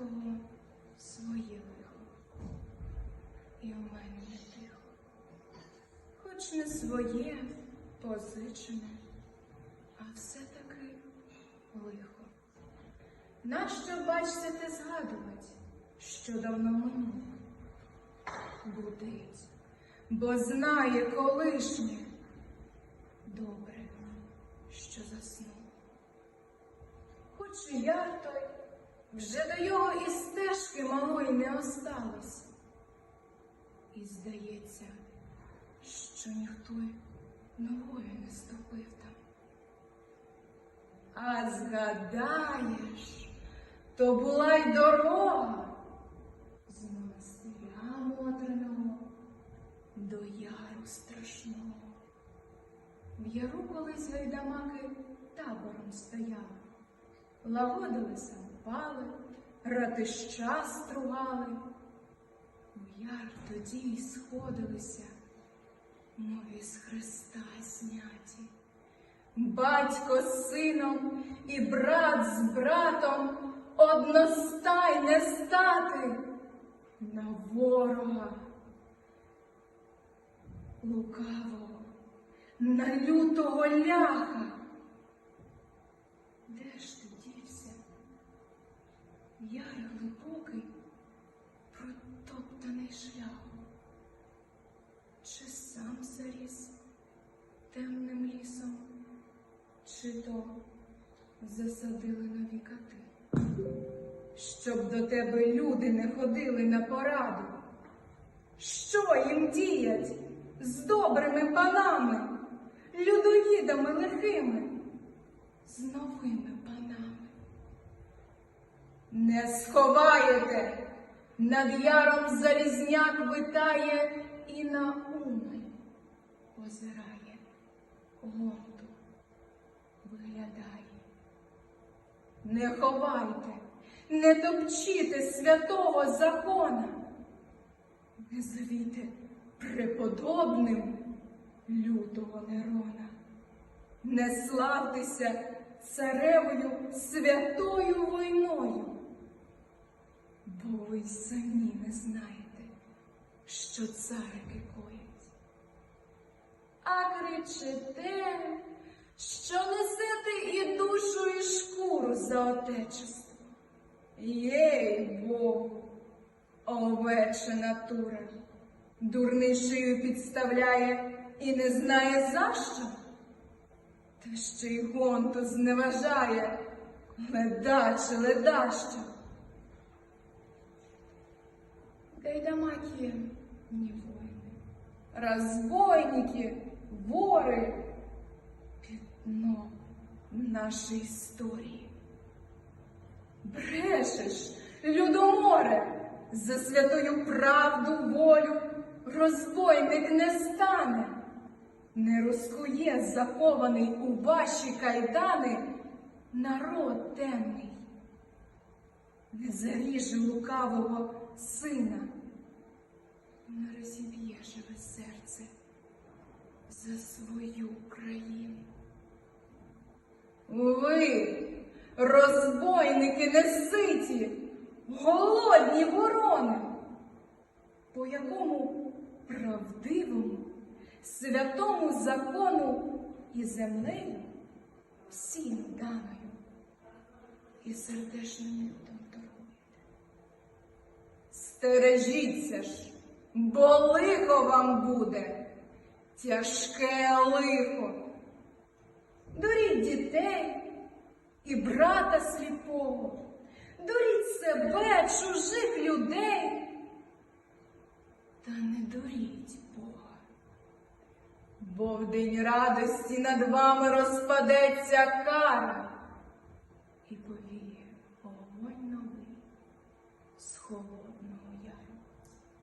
кого своє лихо. І у мене не тихо. Хоч не своє, позичене, а все-таки лихо. Нащо бачите те згадувати, що давно минуло? Будить, бо знає колишнє. Добре, що заснув. Хоч я той, вже до його і стежки малої не осталось. І здається, що ніхто ногою не ступив там. А згадаєш, то була й дорога з монастиря мудреного до яру страшного. В яру колись гайдамаки табором стояли, лагодили самопали, ратища стругали. У яр тоді й сходилися, мов із Христа зняті. Батько з сином і брат з братом одностай не стати на ворога лукавого, на лютого ляха. Де ж ти дівся? Яр глибокий, протоптаний шляхом. Чи сам заріс темним лісом, чи то засадили нові кати, щоб до тебе люди не ходили на пораду. Що їм діять з добрими панами, людоїдами лихими, з новими панами? Не сховаєте, над яром залізняк витає і на умань озирає, гордо виглядає. Не ховайте, не топчіте святого закона, не зовіте преподобним лютого Нерона, не славтеся царевою святою війною, бо ви самі не знаєте, що царики коять. А кричите, що несете і душу, і шкуру за отечество. Єй Богу, овеча натура, дурний шию підставляє і не знає за що. Та ще й гонту зневажає, ледаче, ледащо. Гайдамаки не воїни, розбойники, вори, пятно нашої історії. Брешеш, людоморе, за святою правду волю розбойник не стане, не розкує захований у ваші кайдани народ темний, не заріже лукавого сина, не розіб'є живе серце за свою країну. Ви, розбойники неситі, голодні ворони, по якому правдивому, святому закону і землею всім даною і сердечним людом торгуєте. Стережіться ж, бо лихо вам буде, тяжке лихо. Доріть дітей і брата сліпого, доріть себе, чужих людей, та не доріть Бога. Бо в день радості над вами розпадеться кара і повіє огонь новий холоду.